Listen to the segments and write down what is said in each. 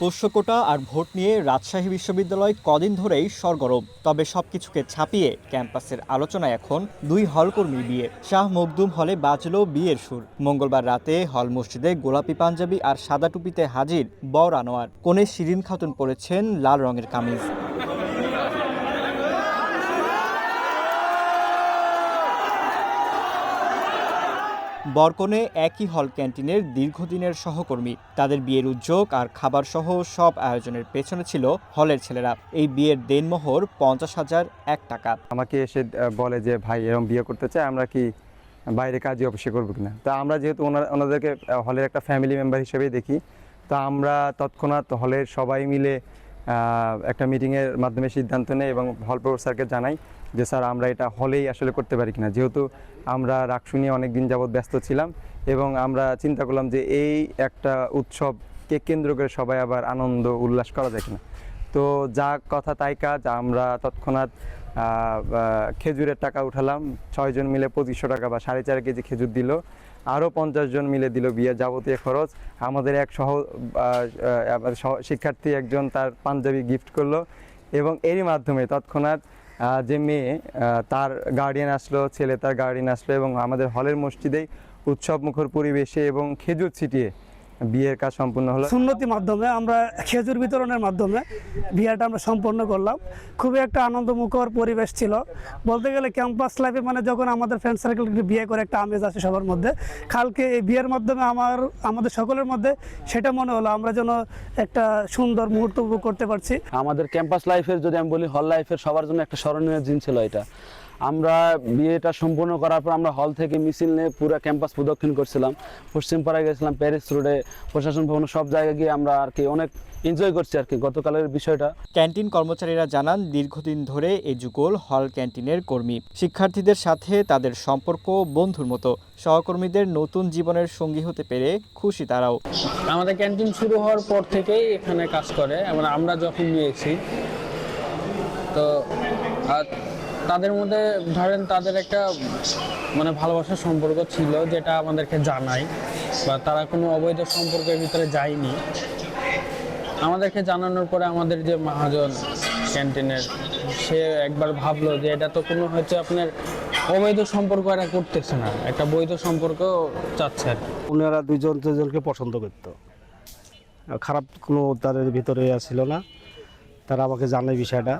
পোষ্যকোটা আর vote নিয়ে রাজশাহী বিশ্ববিদ্যালয় কদিন ধরেই সরগরম। তবে সবকিছুকে ছাপিয়ে ক্যাম্পাসের আলোচনায় এখন দুই হলকর্মী বিয়ে। শাহ মখদুম হলে বাজল বিয়ের সুর। মঙ্গলবার রাতে হল মসজিদে গোলাপি পাঞ্জাবি আর সাদা টুপিতে হাজির বর আনোয়ার। কোণে শিরিন খাতুন পরেছেন লাল রঙের কামিজ। বরকনে একই হল ক্যান্টিনের দীর্ঘদিনের সহকর্মী। তাদের বিয়ের উদ্যোগ আর খাবার সহ সব আয়োজনের পেছনে ছিল হলের ছেলেরা। এই বিয়ের দেনমোহর পঞ্চাশ হাজার এক টাকা। আমাকে এসে বলে যে, ভাই, এরকম বিয়ে করতে চাই আমরা কি বাইরে কাজে অফিসে করব কিনা? তা আমরা যেহেতু ওনাদেরকে হলের একটা ফ্যামিলি মেম্বার হিসেবেই দেখি, তা আমরা তৎক্ষণাৎ হলের সবাই মিলে একটা মিটিংয়ের মাধ্যমে সিদ্ধান্ত নেয় এবং হল স্যারকে জানাই যে, স্যার, আমরা এটা হলেই আসলে করতে পারি কিনা। যেহেতু আমরা রাকসু নিয়ে অনেক দিন যাবৎ ব্যস্ত ছিলাম এবং আমরা চিন্তা করলাম যে, এই একটা উৎসবকে কেন্দ্র করে সবাই আবার আনন্দ, উল্লাস করা যায় কিনা। তো যা কথা তাই কাজ, আমরা তৎক্ষণাৎ খেজুরের টাকা উঠালাম ছয়জন মিলে পঁচিশশো টাকা বা সাড়ে চার কেজি খেজুর দিল। আরও পঞ্চাশ জন মিলে দিল বিয়ের যাবতীয় খরচ। আমাদের এক সহ শিক্ষার্থী একজন তার পাঞ্জাবি গিফট করল এবং এরই মাধ্যমে তৎক্ষণাৎ যে মেয়ে তার গার্ডিয়ান আসলো, ছেলে তার গার্ডিয়ান আসলো এবং আমাদের হলের মসজিদেই উৎসব মুখর পরিবেশে এবং খেজুর ছিটিয়ে বিয়ের কাজ সম্পূর্ণ হলো? সুন্নতি মাধ্যমে আমরা খেজুর বিতরণের মাধ্যমে বিয়েটা আমরা সম্পন্ন করলাম। খুবই একটা আনন্দমুখর পরিবেশ ছিল। বলতে গেলে ক্যাম্পাস লাইফে মানে যখন আমাদের ফ্রেন্ড সার্কেল বিয়ে করে একটা আমেজ আছে সবার মধ্যে কালকে এই বিয়ের মাধ্যমে আমার আমাদের সকলের মধ্যে সেটা মনে হলো আমরা যেন একটা সুন্দর মুহূর্ত উপভোগ করতে পারছি। আমাদের ক্যাম্পাস লাইফের যদি আমি বলি হল লাইফের সবার জন্য একটা স্মরণীয় দিন ছিল এটা। আমরা বিয়েটা সম্পূর্ণ করার পর আমরা হল থেকে মিছিল নিয়ে পুরো ক্যাম্পাস প্রদক্ষিণ করছিলাম। পশ্চিম পাড়ায় গেছিলাম প্যারিস রোডে প্রশাসন ভবন সব জায়গায় গিয়ে আমরা আর কি অনেক এনজয় করছি আর কি গতকালের বিষয়টা। ক্যান্টিন কর্মচারীরা জানান দীর্ঘদিন ধরে এই যুগল হল ক্যান্টিনের কর্মী। শিক্ষার্থীদের সাথে তাদের সম্পর্ক বন্ধুর মতো। সহকর্মীদের নতুন জীবনের সঙ্গী হতে পেরে খুশি তারাও। আমাদের ক্যান্টিন শুরু হওয়ার পর থেকেই এখানে কাজ করে। এবং আমরা যখন নিয়েছি তো আর তাদের মধ্যে ধরেন তাদের একটা মানে ভালোবাসার সম্পর্ক ছিল যেটা আমাদেরকে জানায় বা তারা কোনো অবৈধ সম্পর্কের ভিতরে যায়নি। আমাদেরকে জানানোর পরে আমাদের যে মহাজন ক্যান্টিনের, সে একবার ভাবলো যে এটা তো কোনো হচ্ছে আপনার অবৈধ সম্পর্ক এরা করতেছে না, একটা বৈধ সম্পর্ক চাচ্ছে আর। ওনারা দুজন দুজনকে পছন্দ করতো। খারাপ কোনো তাদের ভিতরে ছিল না। তারা আমাকে জানে বিষয়টা।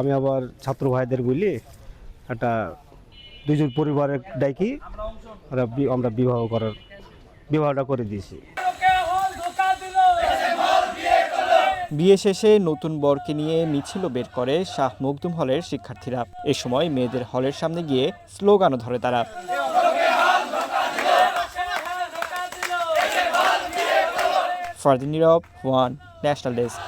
আমি আবার ছাত্র ভাইদের বলি, একটা দুজন পরিবারের ডাকি আমরা বিবাহ করার, বিবাহটা করে দিয়েছি। বিয়ে শেষে নতুন বরকে নিয়ে মিছিল বের করে শাহ মখদুম হলের শিক্ষার্থীরা। এ সময় মেয়েদের হলের সামনে গিয়ে স্লোগানও ধরে তারা। Fardin Nirob, one national desk.